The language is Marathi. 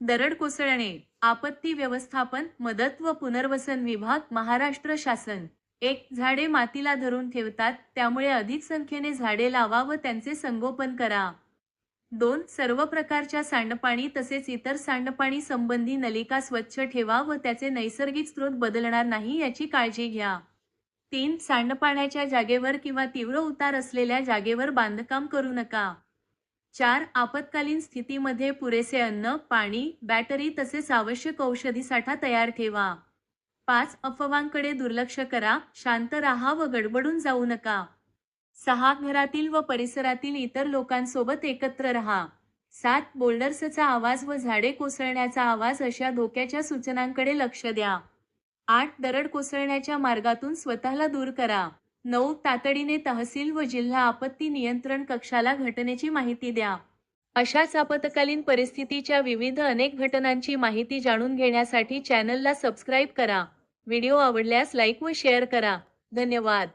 दरड कोसळणे आपत्ती व्यवस्थापन मदत व पुनर्वसन विभाग महाराष्ट्र शासन. एक झाडे मातीला धरून ठेवतात त्यामुळे अधिक संख्येने झाडे लावा व त्यांचे संगोपन करा. दोन सर्व प्रकारच्या सांडपाणी तसेच इतर सांडपाणी संबंधी नलिका स्वच्छ ठेवा व त्याचे नैसर्गिक स्रोत बदलणार नाही याची काळजी घ्या. तीन सांडपाण्याच्या जागेवर किंवा तीव्र उतार असलेल्या जागेवर बांधकाम करू नका. चार आपत्कालीन स्थितीमध्ये पुरेसे अन्न पाणी बॅटरी तसेच आवश्यक औषधी साठा तयार ठेवा. पाच अफवांकडे दुर्लक्ष करा शांत राहा व गडबडून जाऊ नका. सहा घरातील व परिसरातील इतर लोकांसोबत एकत्र राहा. सात बोल्डर्सचा आवाज व झाडे कोसळण्याचा आवाज अशा धोक्याच्या सूचनांकडे लक्ष द्या. आठ दरड कोसळण्याच्या मार्गातून स्वतःला दूर करा. नऊ तातडीने तहसील व जिल्हा आपत्ती नियंत्रण कक्षाला घटनेची माहिती द्या. अशाच आपत्कालीन परिस्थितीच्या विविध अनेक घटनांची माहिती जाणून घेण्यासाठी चॅनलला सबस्क्राईब करा. व्हिडिओ आवडल्यास लाईक व शेअर करा. धन्यवाद.